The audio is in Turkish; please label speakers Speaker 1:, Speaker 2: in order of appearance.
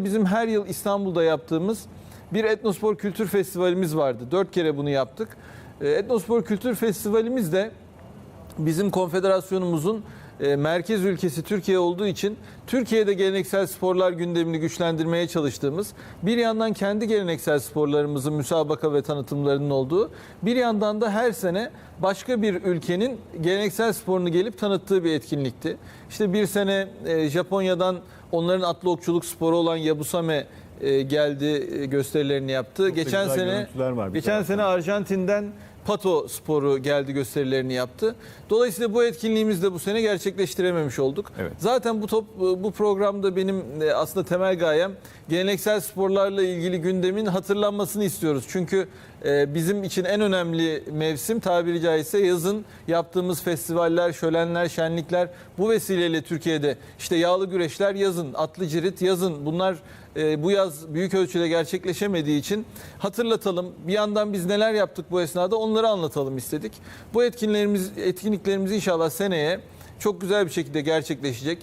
Speaker 1: Bizim her yıl İstanbul'da yaptığımız bir Etnospor Kültür Festivalimiz vardı. Dört kere bunu yaptık. Ee, Etnospor Kültür Festivalimiz de bizim konfederasyonumuzun e, merkez ülkesi Türkiye olduğu için Türkiye'de geleneksel sporlar gündemini güçlendirmeye çalıştığımız, bir yandan kendi geleneksel sporlarımızın müsabaka ve tanıtımlarının olduğu, bir yandan da her sene başka bir ülkenin geleneksel sporunu gelip tanıttığı bir etkinlikti. İşte bir sene e, Japonya'dan onların atlı okçuluk sporu olan Yabusame e, geldi gösterilerini yaptı. geçen
Speaker 2: güzel
Speaker 1: sene
Speaker 2: var
Speaker 1: geçen
Speaker 2: taraftan.
Speaker 1: sene Arjantin'den Pato sporu geldi gösterilerini yaptı. Dolayısıyla bu etkinliğimizi de bu sene gerçekleştirememiş olduk.
Speaker 2: Evet.
Speaker 1: Zaten bu top bu programda benim e, aslında temel gayem geleneksel sporlarla ilgili gündemin hatırlanmasını istiyoruz. Çünkü e, bizim için en önemli mevsim tabiri caizse yazın yaptığımız festivaller, şölenler, şenlikler bu vesileyle Türkiye'de işte yağlı güreşler yazın, atlı cirit yazın. Bunlar e, bu yaz büyük ölçüde gerçekleşemediği için hatırlatalım. Bir yandan biz neler yaptık bu esnada onları anlatalım istedik. Bu etkinliklerimiz etkinliklerimiz inşallah seneye çok güzel bir şekilde gerçekleşecek.